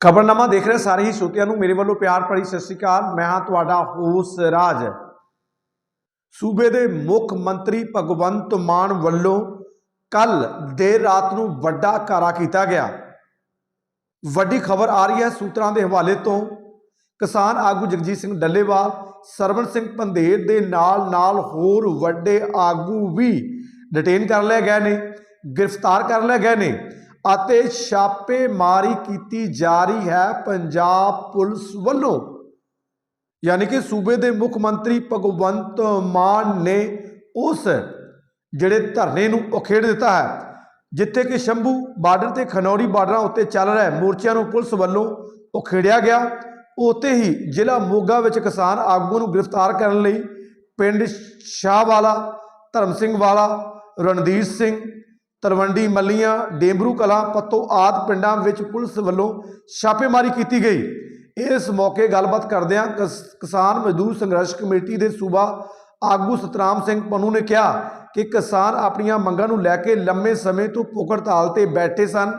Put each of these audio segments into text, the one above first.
ਖਬਰਨਾਮਾ ਦੇਖ ਰਹੇ ਸਾਰੇ ਹੀ ਸ਼ੋਤਿਆਂ ਨੂੰ ਮੇਰੇ ਵੱਲੋਂ ਪਿਆਰ ਭਰੀ ਸਤਿ ਸ਼੍ਰੀ ਅਕਾਲ। ਮੈਂ ਹਾਂ ਤੁਹਾਡਾ ਹੋਸ ਰਾਜ। ਸੂਬੇ ਦੇ ਮੁੱਖ ਮੰਤਰੀ ਭਗਵੰਤ ਮਾਨ ਵੱਲੋਂ ਕੱਲ ਦੇਰ ਰਾਤ ਨੂੰ ਵੱਡਾ ਕਾਰਾ ਕੀਤਾ ਗਿਆ। ਵੱਡੀ ਖਬਰ ਆ ਰਹੀ ਹੈ ਸੂਤਰਾਂ ਦੇ ਹਵਾਲੇ ਤੋਂ। ਕਿਸਾਨ ਆਗੂ ਜਗਜੀਤ ਸਿੰਘ ਡੱਲੇਵਾਲ, ਸਰਵਣ ਸਿੰਘ ਪੰਧੇਰ ਦੇ ਨਾਲ ਨਾਲ ਹੋਰ ਵੱਡੇ ਆਗੂ ਵੀ ਡਿਟੇਨ ਕਰ ਲਏ ਗਏ ਨੇ, ਗ੍ਰਿਫਤਾਰ ਕਰ ਲਏ ਗਏ ਨੇ। ਅਤੇ ਛਾਪੇਮਾਰੀ ਕੀਤੀ ਜਾ ਰਹੀ ਹੈ ਪੰਜਾਬ ਪੁਲਿਸ ਵੱਲੋਂ। ਯਾਨੀ ਕਿ ਸੂਬੇ ਦੇ ਮੁੱਖ ਮੰਤਰੀ ਭਗਵੰਤ ਮਾਨ ਨੇ ਉਸ ਜਿਹੜੇ ਧਰਨੇ ਨੂੰ ਉਖੇੜ ਦਿੱਤਾ ਹੈ, ਜਿੱਥੇ ਕਿ ਸ਼ੰਭੂ ਬਾਰਡਰ ਤੇ ਖਨੌਰੀ ਬਾਰਡਰਾਂ ਉੱਤੇ ਚੱਲ ਰਿਹਾ ਮੋਰਚਿਆਂ ਨੂੰ ਪੁਲਿਸ ਵੱਲੋਂ ਉਖੇੜਿਆ ਗਿਆ। ਉੱਥੇ ਹੀ ਜ਼ਿਲ੍ਹਾ ਮੋਗਾ ਵਿੱਚ ਕਿਸਾਨ ਆਗੂਆਂ ਨੂੰ ਗ੍ਰਿਫਤਾਰ ਕਰਨ ਲਈ ਪਿੰਡ ਸ਼ਾਹਵਾਲਾ, ਧਰਮ ਸਿੰਘ ਵਾਲਾ, ਰਣਧੀਰ ਸਿੰਘ ਤਲਵੰਡੀ, ਮੱਲੀਆਂ, ਡੇਂਬਰੂ ਕਲਾਂ, ਪੱਤੋ ਆਦ ਪਿੰਡਾਂ ਵਿੱਚ ਪੁਲਿਸ ਵੱਲੋਂ ਛਾਪੇਮਾਰੀ ਕੀਤੀ ਗਈ। ਇਸ ਮੌਕੇ ਗੱਲਬਾਤ ਕਰਦਿਆਂ ਕਿਸ- ਕਿਸਾਨ ਮਜ਼ਦੂਰ ਸੰਘਰਸ਼ ਕਮੇਟੀ ਦੇ ਸੂਬਾ ਆਗੂ ਸਤਨਾਮ ਸਿੰਘ ਪੰਨੂ ਨੇ ਕਿਹਾ ਕਿ ਕਿਸਾਨ ਆਪਣੀਆਂ ਮੰਗਾਂ ਨੂੰ ਲੈ ਕੇ ਲੰਮੇ ਸਮੇਂ ਤੋਂ ਭੁੱਖ ਹੜਤਾਲ ਤੇ ਬੈਠੇ ਸਨ,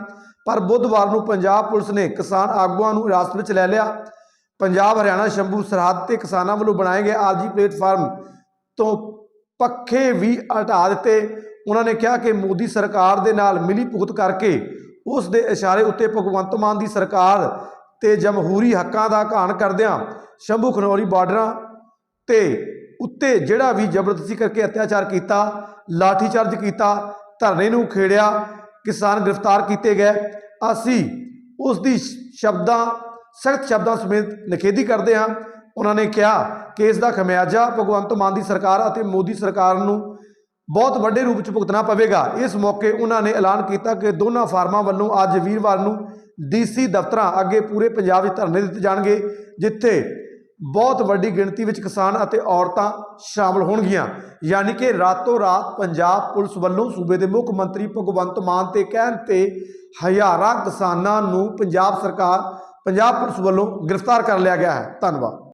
ਪਰ ਬੁੱਧਵਾਰ ਨੂੰ ਪੰਜਾਬ ਪੁਲਿਸ ਨੇ ਕਿਸਾਨ ਆਗੂਆਂ ਨੂੰ ਹਿਰਾਸਤ ਵਿੱਚ ਲੈ ਲਿਆ। ਪੰਜਾਬ, ਹਰਿਆਣਾ, ਸ਼ੰਭੂ ਸਰਹੱਦ ਤੇ ਕਿਸਾਨਾਂ ਵੱਲੋਂ ਬਣਾਏ ਗਏ ਆਰਜੀ ਪਲੇਟਫਾਰਮ ਤੋਂ ਪੱਖੇ ਵੀ ਹਟਾ ਦਿੱਤੇ। ਉਹਨਾਂ ਨੇ ਕਿਹਾ ਕਿ ਮੋਦੀ ਸਰਕਾਰ ਦੇ ਨਾਲ ਮਿਲੀ ਭੁਗਤ ਕਰਕੇ ਉਸ ਦੇ ਇਸ਼ਾਰੇ ਉੱਤੇ ਭਗਵੰਤ ਮਾਨ ਦੀ ਸਰਕਾਰ ਤੇ ਜਮਹੂਰੀ ਹੱਕਾਂ ਦਾ ਘਾਣ ਕਰਦਿਆਂ ਸ਼ੰਭੂ ਖਨੌਰੀ ਬਾਰਡਰਾਂ ਤੇ ਉੱਤੇ ਜਿਹੜਾ ਵੀ ਜ਼ਬਰਦਸਤੀ ਕਰਕੇ ਅਤਿਆਚਾਰ ਕੀਤਾ, ਲਾਠੀਚਾਰਜ ਕੀਤਾ, ਧਰਨੇ ਨੂੰ ਖੇੜਿਆ, ਕਿਸਾਨ ਗ੍ਰਿਫਤਾਰ ਕੀਤੇ ਗਏ। ਅਸੀਂ ਉਸ ਦੀ ਸ਼ਬਦਾਂ, ਸਖਤ ਸ਼ਬਦਾਂ ਸਮੇਤ ਨਿਖੇਧੀ ਕਰਦੇ ਹਾਂ। ਉਹਨਾਂ ਨੇ ਕਿਹਾ ਕਿ ਇਸ ਦਾ ਖਮਿਆਜਾ ਭਗਵੰਤ ਮਾਨ ਦੀ ਸਰਕਾਰ ਅਤੇ ਮੋਦੀ ਸਰਕਾਰ ਨੂੰ ਬਹੁਤ ਵੱਡੇ ਰੂਪ ਚ ਭੁਗਤਣਾ ਪਵੇਗਾ। ਇਸ ਮੌਕੇ ਉਹਨਾਂ ਨੇ ਐਲਾਨ ਕੀਤਾ ਕਿ ਦੋਨਾਂ ਫਾਰਮਾਂ ਵੱਲੋਂ ਅੱਜ ਵੀਰਵਾਰ ਨੂੰ ਡੀਸੀ ਦਫ਼ਤਰਾਂ ਅੱਗੇ ਪੂਰੇ ਪੰਜਾਬ ਵਿੱਚ ਧਰਨੇ ਦਿੱਤੇ ਜਾਣਗੇ, ਜਿੱਥੇ ਬਹੁਤ ਵੱਡੀ ਗਿਣਤੀ ਵਿੱਚ ਕਿਸਾਨ ਅਤੇ ਔਰਤਾਂ ਸ਼ਾਮਲ ਹੋਣਗੀਆਂ। ਯਾਨੀ ਕਿ ਰਾਤੋਂ ਰਾਤ ਪੰਜਾਬ ਪੁਲਿਸ ਵੱਲੋਂ ਸੂਬੇ ਦੇ ਮੁੱਖ ਮੰਤਰੀ ਭਗਵੰਤ ਮਾਨ ਤੇ ਕਹਿਣ ਤੇ ਹਜ਼ਾਰਾਂ ਕਿਸਾਨਾਂ ਨੂੰ ਪੰਜਾਬ ਸਰਕਾਰ, ਪੰਜਾਬ ਪੁਲਿਸ ਵੱਲੋਂ ਗ੍ਰਿਫਤਾਰ ਕਰ ਲਿਆ ਗਿਆ ਹੈ। ਧੰਨਵਾਦ।